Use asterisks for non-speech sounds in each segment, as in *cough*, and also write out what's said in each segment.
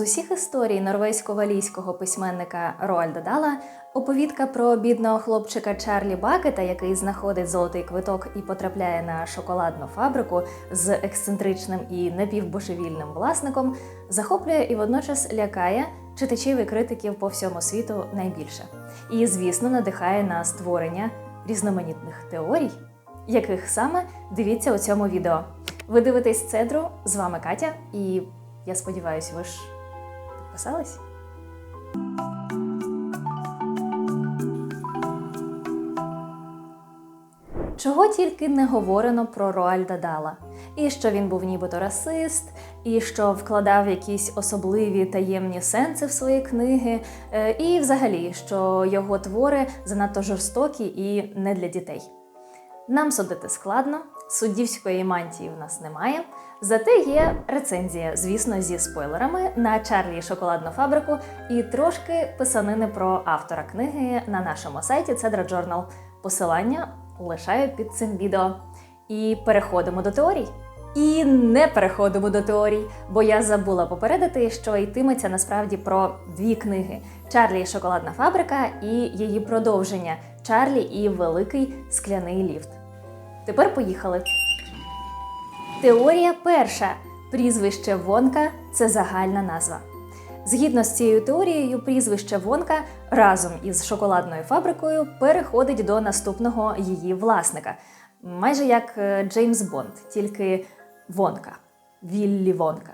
з усіх історій норвезько-валійського письменника Роальда Дала оповідка про бідного хлопчика Чарлі Бакета, який знаходить золотий квиток і потрапляє на шоколадну фабрику з ексцентричним і напівбожевільним власником, захоплює і водночас лякає читачів і критиків по всьому світу найбільше. І, звісно, надихає на створення різноманітних теорій, яких саме дивіться у цьому відео. Ви дивитесь Цедру, з вами Катя, і я сподіваюся, ви ж підписались? Чого тільки не говорено про Роальда Дала, і що він був нібито расист, і що вкладав якісь особливі таємні сенси в свої книги, е, і взагалі, що його твори занадто жорстокі і не для дітей. Нам судити складно, суддівської мантії в нас немає. Зате є рецензія, звісно, зі спойлерами на Чарлі шоколадну фабрику і трошки писанини про автора книги на нашому сайті Cedra Journal. Посилання лишаю під цим відео. І переходимо до теорій. І не переходимо до теорій, бо я забула попередити, що йтиметься насправді про дві книги: Чарлі і шоколадна фабрика і її продовження Чарлі і Великий скляний ліфт. Тепер поїхали. Теорія перша. Прізвище Вонка це загальна назва. Згідно з цією теорією, прізвище Вонка разом із шоколадною фабрикою переходить до наступного її власника, майже як е, Джеймс Бонд, тільки Вонка, Віллі Вонка.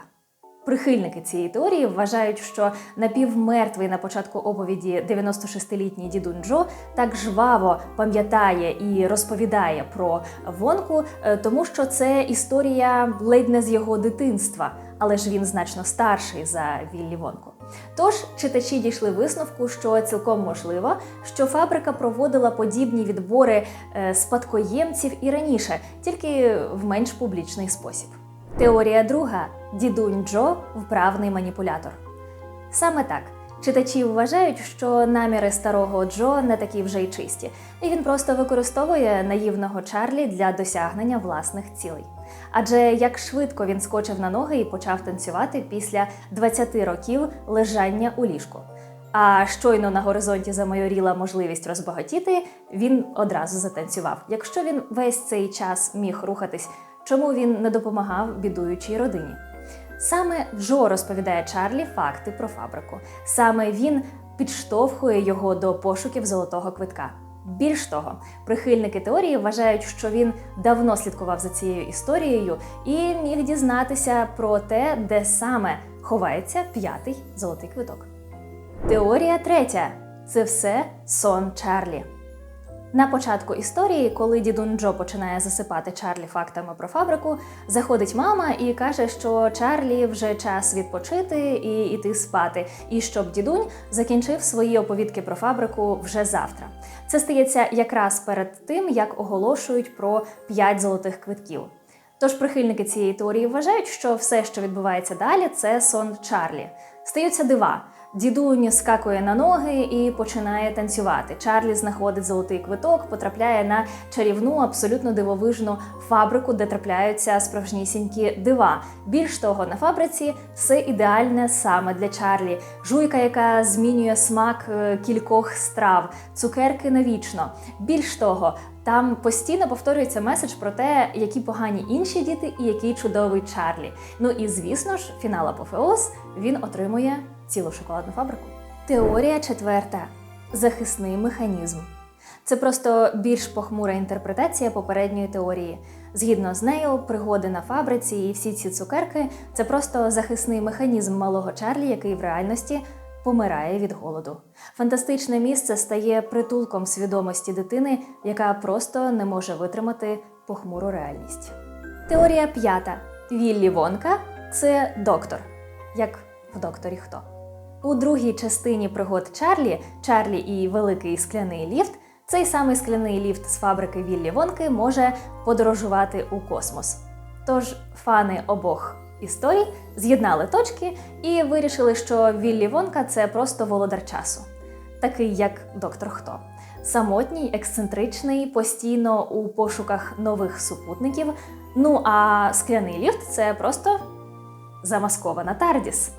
Прихильники цієї теорії вважають, що напівмертвий на початку оповіді 96-літній дідун Джо так жваво пам'ятає і розповідає про Вонку, е, тому що це історія ледь не з його дитинства, але ж він значно старший за Віллі Вонку. Тож читачі дійшли висновку, що цілком можливо, що фабрика проводила подібні відбори е, спадкоємців і раніше, тільки в менш публічний спосіб. Теорія друга дідунь Джо вправний маніпулятор. Саме так. Читачі вважають, що наміри старого Джо не такі вже й чисті, і він просто використовує наївного Чарлі для досягнення власних цілей. Адже як швидко він скочив на ноги і почав танцювати після 20 років лежання у ліжку. А щойно на горизонті замайоріла можливість розбагатіти, він одразу затанцював. Якщо він весь цей час міг рухатись, чому він не допомагав бідуючій родині? Саме Джо розповідає Чарлі факти про фабрику. Саме він підштовхує його до пошуків золотого квитка. Більш того, прихильники теорії вважають, що він давно слідкував за цією історією і міг дізнатися про те, де саме ховається п'ятий золотий квиток. Теорія третя це все сон Чарлі. На початку історії, коли дідун Джо починає засипати Чарлі фактами про фабрику, заходить мама і каже, що Чарлі вже час відпочити і йти спати, і щоб дідунь закінчив свої оповідки про фабрику вже завтра. Це стається якраз перед тим, як оголошують про 5 золотих квитків. Тож прихильники цієї теорії вважають, що все, що відбувається далі, це сон Чарлі. Стаються дива. Дідунь скакує на ноги і починає танцювати. Чарлі знаходить золотий квиток, потрапляє на чарівну, абсолютно дивовижну фабрику, де трапляються справжнісінькі дива. Більш того, на фабриці все ідеальне саме для Чарлі. Жуйка, яка змінює смак е, кількох страв, цукерки навічно. Більш того, там постійно повторюється меседж про те, які погані інші діти і який чудовий Чарлі. Ну і звісно ж, фінал апофеоз він отримує цілу шоколадну фабрику. Теорія четверта захисний механізм. Це просто більш похмура інтерпретація попередньої теорії. Згідно з нею, пригоди на фабриці і всі ці цукерки це просто захисний механізм малого Чарлі, який в реальності помирає від голоду. Фантастичне місце стає притулком свідомості дитини, яка просто не може витримати похмуру реальність. Теорія п'ята: Віллі Вонка це доктор, як в докторі хто. У другій частині пригод Чарлі, Чарлі і великий скляний ліфт. Цей самий скляний ліфт з фабрики Віллі Вонки може подорожувати у космос. Тож фани обох історій з'єднали точки і вирішили, що Віллі Вонка це просто володар часу, такий як доктор Хто. Самотній, ексцентричний, постійно у пошуках нових супутників. Ну а скляний ліфт це просто замаскована Тардіс.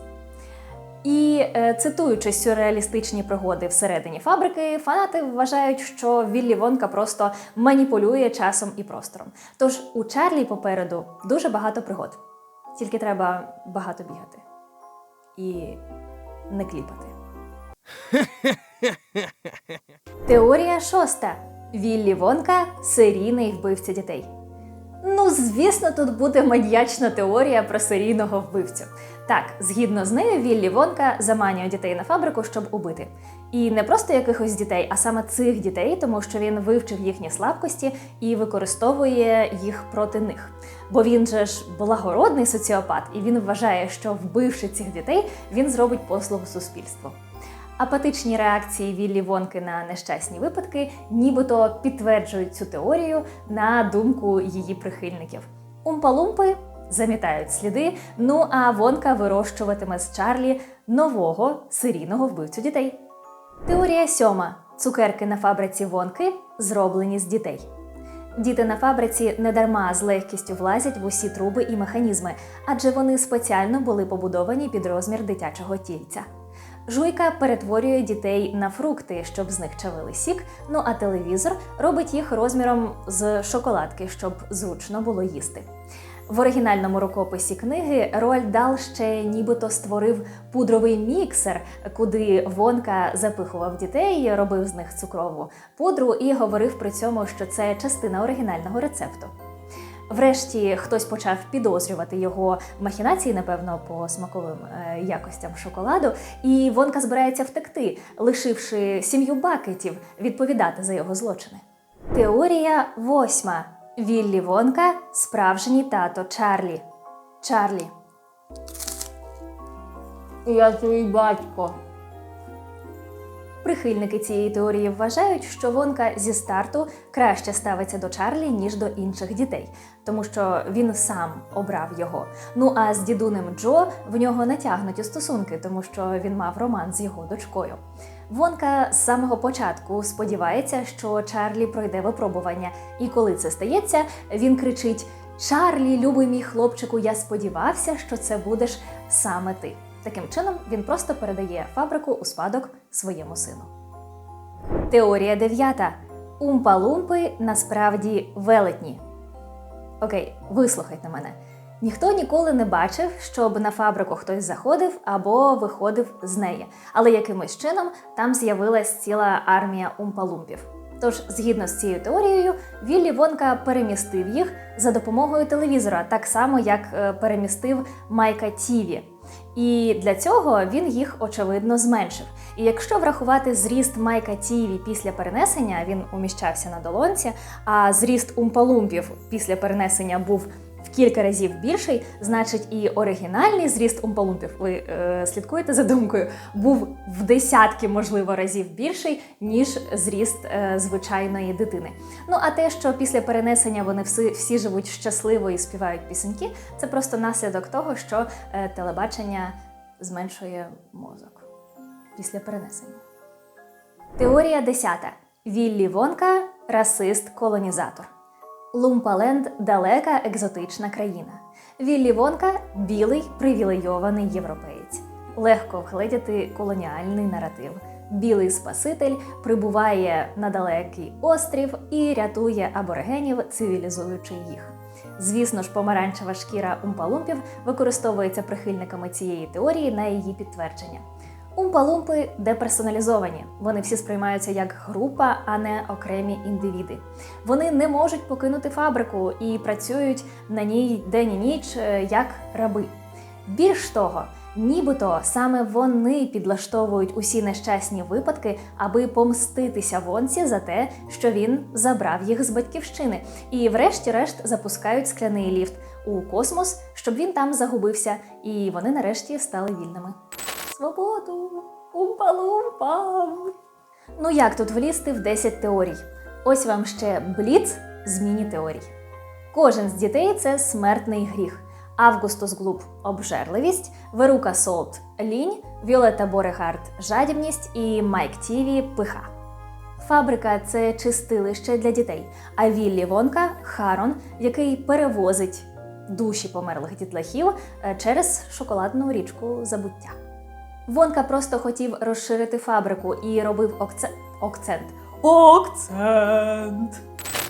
І е, цитуючи сюрреалістичні пригоди всередині фабрики, фанати вважають, що Віллі Вонка просто маніпулює часом і простором. Тож у Чарлі попереду дуже багато пригод. Тільки треба багато бігати і не кліпати. *laughs* Теорія шоста. Віллі Вонка серійний вбивця дітей. Ну, звісно, тут буде маньячна теорія про серійного вбивцю. Так, згідно з нею, Віллі Вонка заманює дітей на фабрику, щоб убити. І не просто якихось дітей, а саме цих дітей, тому що він вивчив їхні слабкості і використовує їх проти них. Бо він же ж благородний соціопат, і він вважає, що вбивши цих дітей, він зробить послугу суспільству. Апатичні реакції Віллі Вонки на нещасні випадки нібито підтверджують цю теорію на думку її прихильників. Умпалумпи замітають сліди. Ну а Вонка вирощуватиме з Чарлі нового серійного вбивцю дітей. Теорія сьома: цукерки на фабриці Вонки зроблені з дітей. Діти на фабриці недарма з легкістю влазять в усі труби і механізми, адже вони спеціально були побудовані під розмір дитячого тільця. Жуйка перетворює дітей на фрукти, щоб з них чавили сік. Ну а телевізор робить їх розміром з шоколадки, щоб зручно було їсти. В оригінальному рукописі книги Роальд Дал ще нібито створив пудровий міксер, куди Вонка запихував дітей, робив з них цукрову пудру і говорив при цьому, що це частина оригінального рецепту. Врешті хтось почав підозрювати його махінації, напевно, по смаковим е, якостям шоколаду, і Вонка збирається втекти, лишивши сім'ю бакетів відповідати за його злочини. Теорія восьма. Віллі Вонка справжній тато Чарлі. Чарлі. Я твій батько. Прихильники цієї теорії вважають, що Вонка зі старту краще ставиться до Чарлі, ніж до інших дітей, тому що він сам обрав його. Ну а з дідунем Джо в нього натягнуті стосунки, тому що він мав роман з його дочкою. Вонка з самого початку сподівається, що Чарлі пройде випробування, і коли це стається, він кричить: Чарлі, любий мій хлопчику, я сподівався, що це будеш саме ти. Таким чином, він просто передає фабрику у спадок своєму сину. Теорія дев'ята. Умпа-лумпи насправді велетні. Окей, вислухайте мене. Ніхто ніколи не бачив, щоб на фабрику хтось заходив або виходив з неї, але якимось чином там з'явилась ціла армія умпалумпів. Тож, згідно з цією теорією, Віллі Вонка перемістив їх за допомогою телевізора, так само як е, перемістив Майка Тіві. І для цього він їх очевидно зменшив. І якщо врахувати зріст Майка Тіві після перенесення, він уміщався на долонці, а зріст умпалумпів після перенесення був в кілька разів більший, значить і оригінальний зріст умпалумпів, ви е, слідкуєте за думкою, був в десятки, можливо, разів більший, ніж зріст е, звичайної дитини. Ну а те, що після перенесення вони всі, всі живуть щасливо і співають пісеньки, це просто наслідок того, що е, телебачення зменшує мозок після перенесення. Теорія 10. Віллі Вонка расист-колонізатор. Лумпаленд далека екзотична країна. Віллі Вонка білий привілейований європеєць. Легко вгледіти колоніальний наратив. Білий Спаситель прибуває на далекий острів і рятує аборигенів, цивілізуючи їх. Звісно ж, помаранчева шкіра умпалумпів використовується прихильниками цієї теорії на її підтвердження. Умпалумпи деперсоналізовані. Вони всі сприймаються як група, а не окремі індивіди. Вони не можуть покинути фабрику і працюють на ній день і ніч е, як раби. Більш того, нібито саме вони підлаштовують усі нещасні випадки, аби помститися вонці за те, що він забрав їх з батьківщини, і, врешті-решт, запускають скляний ліфт у космос, щоб він там загубився, і вони нарешті стали вільними. Свободу! Умпа-лумпам! Ну як тут влізти в 10 теорій? Ось вам ще бліц з міні-теорій. Кожен з дітей це смертний гріх. Августус Глуб обжерливість, Верука Солт лінь, Віолета Борехард жадібність і Майк Тіві пиха. Фабрика це чистилище для дітей, а Віллі Вонка Харон, який перевозить душі померлих дітлахів е, через шоколадну річку забуття. Вонка просто хотів розширити фабрику і робив окце... акцент. Акцент!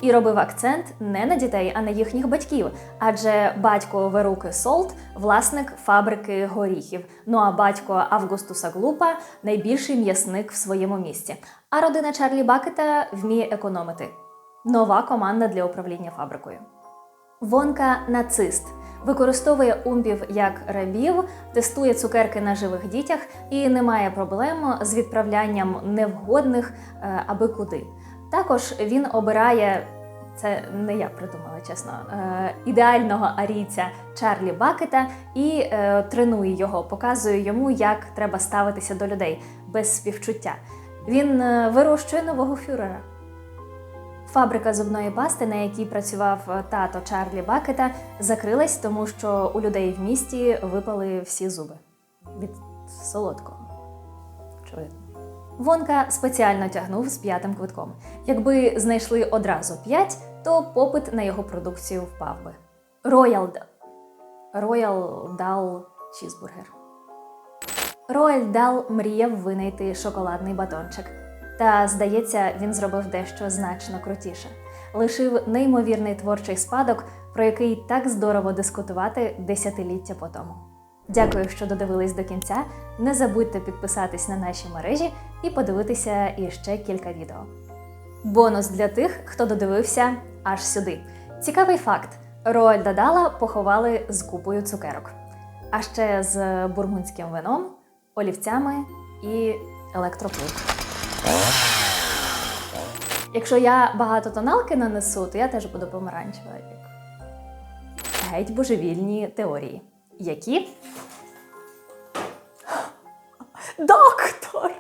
І робив акцент не на дітей, а на їхніх батьків. Адже батько Веруки Солт власник фабрики горіхів. Ну а батько Августуса Глупа найбільший м'ясник в своєму місті. А родина Чарлі Бакета вміє економити. Нова команда для управління фабрикою. Вонка нацист. Використовує умпів як рабів, тестує цукерки на живих дітях і не має проблем з відправлянням невгодних е, аби куди. Також він обирає. Це не я придумала, чесно. Е, ідеального арійця Чарлі Бакета і е, тренує його, показує йому, як треба ставитися до людей без співчуття. Він е, вирощує нового фюрера. Фабрика зубної пасти, на якій працював е, тато Чарлі Бакета, закрилась, тому що у людей в місті випали всі зуби від солодкого. Очевидно. Вонка спеціально тягнув з п'ятим квитком. Якби знайшли одразу п'ять, то попит на його продукцію впав би. Роял Роял Дал Чізбургер. Рояль Дал мріяв винайти шоколадний батончик. Та, здається, він зробив дещо значно крутіше. Лишив неймовірний творчий спадок, про який так здорово дискутувати десятиліття по тому. Дякую, що додивились до кінця. Не забудьте підписатись на наші мережі і подивитися іще кілька відео. Бонус для тих, хто додивився аж сюди. Цікавий факт: Роальда Дала поховали з купою цукерок, а ще з бургундським вином, олівцями і електроплит. Якщо я багато тоналки нанесу, то я теж буду помаранчева. Геть божевільні теорії. Які? Доктор!